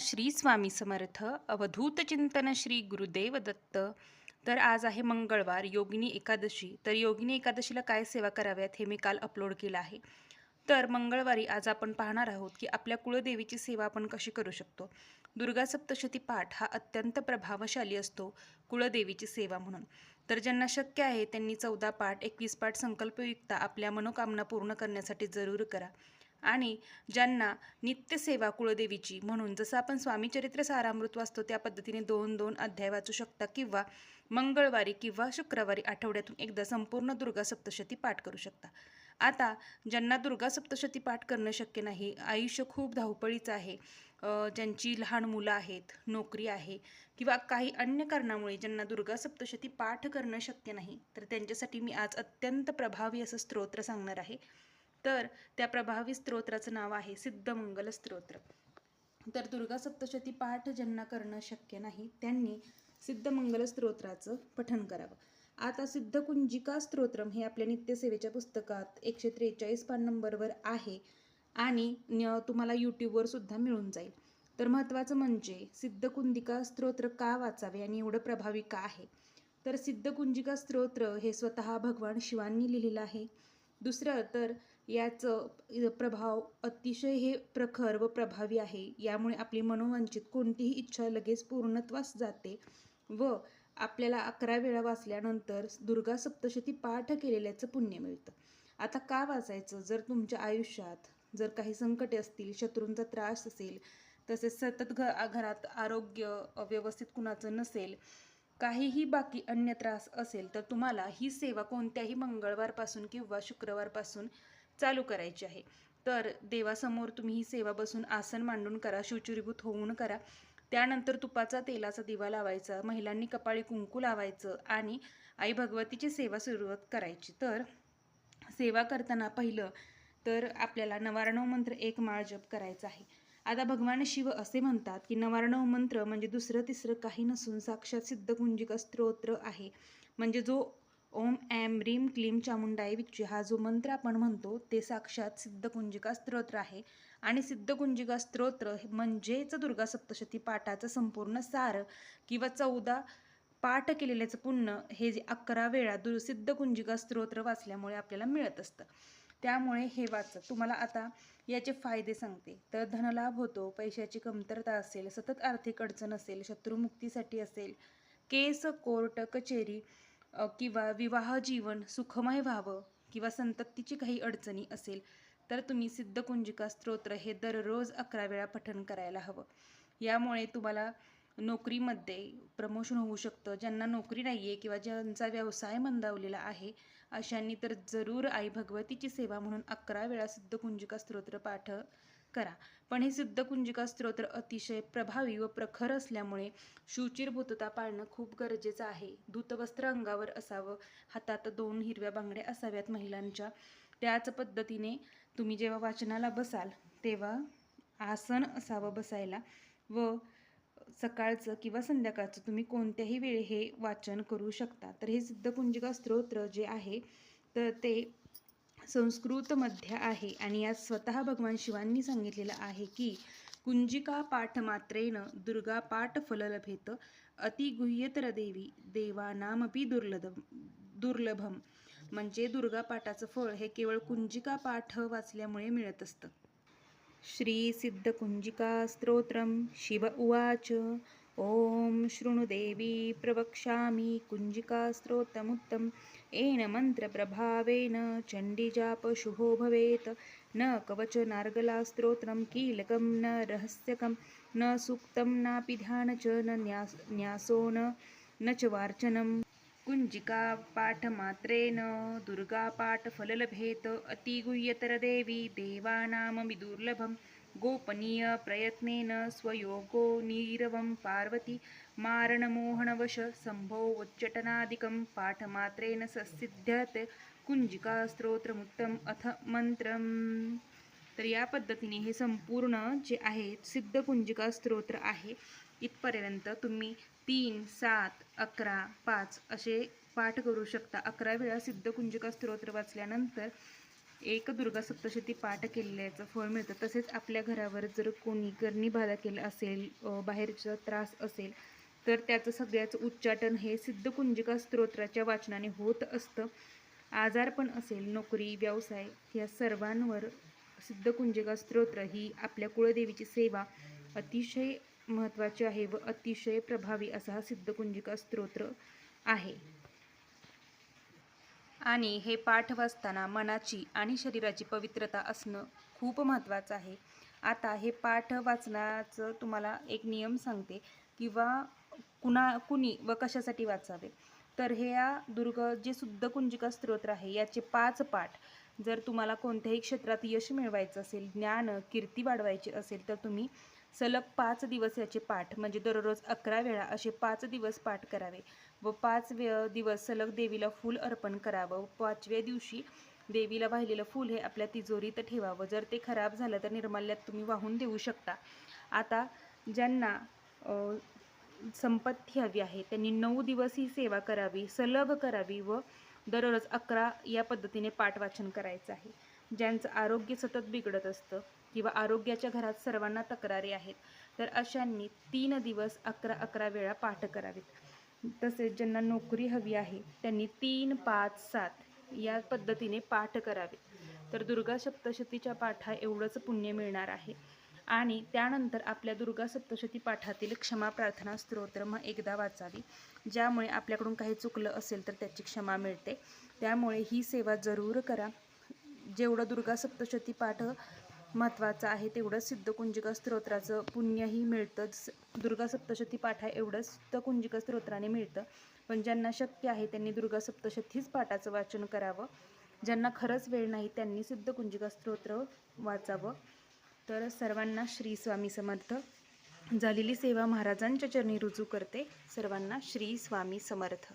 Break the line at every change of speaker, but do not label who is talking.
श्री स्वामी समर्थ अवधूत चिंतन श्री गुरुदेव दत्त. तर आज आहे मंगळवार योगिनी एकादशी. तर योगिनी एकादशीला काय सेवा कराव्यात हे मी काल अपलोड केलं आहे. तर मंगळवारी आज आपण पाहणार आहोत की आपल्या कुळदेवीची सेवा आपण कशी करू शकतो. दुर्गा सप्तशती पाठ हा अत्यंत प्रभावशाली असतो कुळदेवीची सेवा म्हणून. तर ज्यांना शक्य आहे त्यांनी चौदा पाठ एकवीस पाठ संकल्पयुक्त आपल्या मनोकामना पूर्ण करण्यासाठी जरूर करा. आणि ज्यांना नित्यसेवा कुळदेवीची म्हणून जसं आपण स्वामीचरित्र सारामृत वाचतो त्या पद्धतीने दोन दोन अध्याय वाचू शकता किंवा मंगळवारी किंवा शुक्रवारी आठवड्यातून एकदा संपूर्ण दुर्गा सप्तशती पाठ करू शकता. आता ज्यांना दुर्गा सप्तशती पाठ करणं शक्य नाही आयुष्य खूप धावपळीचं आहे ज्यांची लहान मुलं आहेत नोकरी आहे किंवा काही अन्य कारणामुळे ज्यांना दुर्गा सप्तशती पाठ करणं शक्य नाही तर त्यांच्यासाठी मी आज अत्यंत प्रभावी असं स्तोत्र सांगणार आहे. तर त्या प्रभावी स्तोत्राचं नाव आहे सिद्धमंगल स्तोत्र. तर दुर्गा सप्तशती पाठ ज्यांना करणं शक्य नाही त्यांनी सिद्धमंगल स्तोत्राचं पठण करावं. आता सिद्धकुंजिका स्तोत्रम हे आपल्या नित्यसेवेच्या पुस्तकात एकशे त्रेचाळीस पान नंबरवर आहे आणि तुम्हाला यूट्यूबवर सुद्धा मिळून जाईल. तर महत्त्वाचं म्हणजे सिद्धकुंजिका स्तोत्र का वाचावे आणि एवढं प्रभावी का आहे? तर सिद्धकुंजिका स्तोत्र हे स्वतः भगवान शिवांनी लिहिलेलं आहे. दुसरं तर याचं प्रभाव अतिशय हे प्रखर व प्रभावी आहे. यामुळे आपली मनोवांचित कोणतीही इच्छा लगेच पूर्णत्वास जाते व आपल्याला अकरा वेळा वाचल्यानंतर दुर्गा सप्तशती पाठ केलेल्याचं पुण्य मिळतं. आता का वाचायचं? जर तुमच्या आयुष्यात जर काही संकटे असतील शत्रूंचा त्रास असेल तसेच सतत घ घरात आरोग्य व्यवस्थित कुणाचं नसेल काहीही बाकी अन्य त्रास असेल तर तुम्हाला ही सेवा कोणत्याही मंगळवारपासून किंवा शुक्रवारपासून चालू करायची आहे. तर देवासमोर तुम्ही ही सेवा बसून आसन मांडून करा शुचिरीभूत होऊन करा. त्यानंतर तुपाचा तेलाचा दिवा लावायचा महिलांनी कपाळी कुंकू लावायचं आणि आई भगवतीची सेवा सुरुवात करायची. तर सेवा करताना पहिलं तर आपल्याला नवारणव मंत्र एक माळ जप करायचा आहे. आता भगवान शिव असे म्हणतात की नवारणव हो मंत्र म्हणजे दुसरं तिसरं काही नसून साक्षात सिद्धकुंजिका स्तोत्र आहे. म्हणजे जो ओम ॲम रीम क्लीम चामुंडाई विच्ची हा जो मंत्र आपण म्हणतो ते साक्षात सिद्धकुंजिका स्तोत्र आहे. आणि सिद्धकुंजिका स्तोत्र हे म्हणजेच दुर्गा सप्तशती पाठाचं संपूर्ण सार किंवा चौदा पाठ केलेल्याचं पुण्य हे जे अकरा वेळा दुर सिद्धकुंजिका स्तोत्र वाचल्यामुळे आपल्याला मिळत असतं. त्यामुळे हे वाचा. तुम्हाला आता याचे फायदे सांगते. तर धनलाभ होतो पैशाची कमतरता असेल सतत आर्थिक अडचण असेल शत्रुमुक्तीसाठी असेल केस कोर्ट कचेरी किंवा विवाह जीवन सुखमय व्हावं किंवा संततीची काही अडचणी असेल तर तुम्ही सिद्धकुंजिका स्तोत्र हे दररोज अकरा वेळा पठण करायला हवं. यामुळे तुम्हाला नोकरीमध्ये प्रमोशन होऊ शकतं. ज्यांना नोकरी नाही आहे किंवा ज्यांचा व्यवसाय मंदावलेला आहे अशांनी तर जरूर आई भगवतीची सेवा म्हणून अकरा वेळा सिद्धकुंजिका स्तोत्र पाठ करा. पण हे सिद्धकुंजिका स्तोत्र अतिशय प्रभावी व प्रखर असल्यामुळे शुचिरभूतता पाळणं खूप गरजेचं आहे. धूतवस्त्र अंगावर असावं हातात दोन हिरव्या बांगड्या असाव्यात महिलांच्या. त्याच पद्धतीने तुम्ही जेव्हा वाचनाला बसाल तेव्हा आसन असावं बसायला व सकाळचं किंवा संध्याकाळचं तुम्ही कोणत्याही वेळी हे वाचन करू शकता. तर हे सिद्धकुंजिका स्तोत्र जे आहे तर ते संस्कृतमध्ये आहे आणि यात स्वतः भगवान शिवांनी सांगितलेलं आहे की कुंजिका पाठ मात्रेन दुर्गा पाठ फललभेत अतिगुह्यतर देवी देवानामपि दुर्लभ दुर्लभम. म्हणजे दुर्गा पाठाचं फळ हे केवळ कुंजिका पाठ वाचल्यामुळे मिळत असतं. श्रीसिद्धकुञ्जिकास्तोत्रं शिव उवाच। ॐ शृणुदेवी प्रवक्ष्यामि कुञ्जिकास्तोत्रमुत्तम् येन मन्त्रप्रभावेन चण्डीजापशुभो भवेत्। न कवचनार्गलास्तोत्रं कीलकं न रहस्यकं न सूक्तं नापि ध्यान च न न्यास न्यासो न न च वार्चनं कुञ्जिका पाठमात्रेण दुर्गापाठफललभेत अतिगुह्यतरदेवी देवानामपि दुर्लभं गोपनीयप्रयत्नेन स्वयोगो नीरवं पार्वती मारणमोहणवश सम्भो उच्चटनादिकं पाठमात्रेण ससिद्ध्यत कुञ्जिकास्तोत्रमुक्तम् अथ मंत्रम तर या पद्धतीने हे संपूर्ण जे आहे सिद्ध कुंजिका स्तोत्र आहे इथपर्यंत तुम्ही तीन सात अकरा पाच असे पाठ करू शकता. अकरा वेळा सिद्धकुंजिका स्तोत्र वाचल्यानंतर एक दुर्गा सप्तशती पाठ केलेल्याचं फळ मिळतं. तसेच आपल्या घरावर जर कोणी करणी बाधा केलं असेल बाहेरचा त्रास असेल तर त्याचं सगळ्याचं उच्चाटन हे सिद्धकुंजिका स्तोत्राच्या वाचनाने होत असतं. आजारपण असेल नोकरी व्यवसाय या सर्वांवर सिद्धकुंजिका स्तोत्र ही आपल्या कुळदेवीची सेवा अतिशय महत्त्वाचे आहे व अतिशय प्रभावी असा हा सिद्धकुंजिका स्तोत्र आहे. आणि हे पाठ वाचताना मनाची आणि शरीराची पवित्रता असणं खूप महत्त्वाचं आहे. आता हे पाठ वाचण्याचं तुम्हाला एक नियम सांगते किंवा कुणा कुणी व कशासाठी वाचावे? तर हे या दुर्ग जे शुद्ध कुंजिका स्तोत्र आहे याचे पाच पाठ. जर तुम्हाला कोणत्याही क्षेत्रात यश मिळवायचं असेल ज्ञान कीर्ती वाढवायची असेल तर तुम्ही सलग पाच दिवस याचे पाठ म्हणजे दररोज अकरा वेळा असे पाच दिवस पाठ करावे व पाच वे दिवस सलग देवीला फूल अर्पण करावं. व पाचव्या दिवशी देवीला वाहिलेलं फूल हे आपल्या तिजोरीत ठेवावं. जर ते खराब झालं तर निर्माल्यात तुम्ही वाहून देऊ शकता. आता ज्यांना संपत्ती हवी आहे त्यांनी नऊ दिवस ही सेवा करावी सलग करावी व दररोज अकरा या पद्धतीने पाठ वाचन करायचं आहे. ज्यांचं आरोग्य सतत बिघडत असतं किंवा आरोग्याच्या घरात सर्वांना तक्रारी आहेत तर अशांनी तीन दिवस अकरा अकरा वेळा पाठ करावेत. तसेच ज्यांना नोकरी हवी आहे त्यांनी तीन पाच सात या पद्धतीने पाठ करावे तर दुर्गा सप्तशतीच्या पाठा एवढंच पुण्य मिळणार आहे. आणि त्यानंतर आपल्या दुर्गा सप्तशती पाठातील क्षमा प्रार्थना स्तोत्र मग एकदा वाचावी. ज्यामुळे आपल्याकडून काही चुकलं असेल तर त्याची क्षमा मिळते. त्यामुळे ही सेवा जरूर करा. जेवढं दुर्गा सप्तशती पाठ महत्त्वाचं आहे. तेवढं सिद्धकुंजिका स्तोत्राचं पुण्यही मिळतं. दुर्गा सप्तशती पाठा एवढं सिद्धकुंजिका स्तोत्राने मिळतं. पण ज्यांना शक्य आहे त्यांनी दुर्गा सप्तशतीच पाठाचं वाचन करावं. ज्यांना खरंच वेळ नाही त्यांनी सिद्धकुंजिका स्तोत्र वाचावं. तर सर्वांना श्री स्वामी समर्थ. झालेली सेवा महाराजांच्या चरणी रुजू करते. सर्वांना श्री स्वामी समर्थ.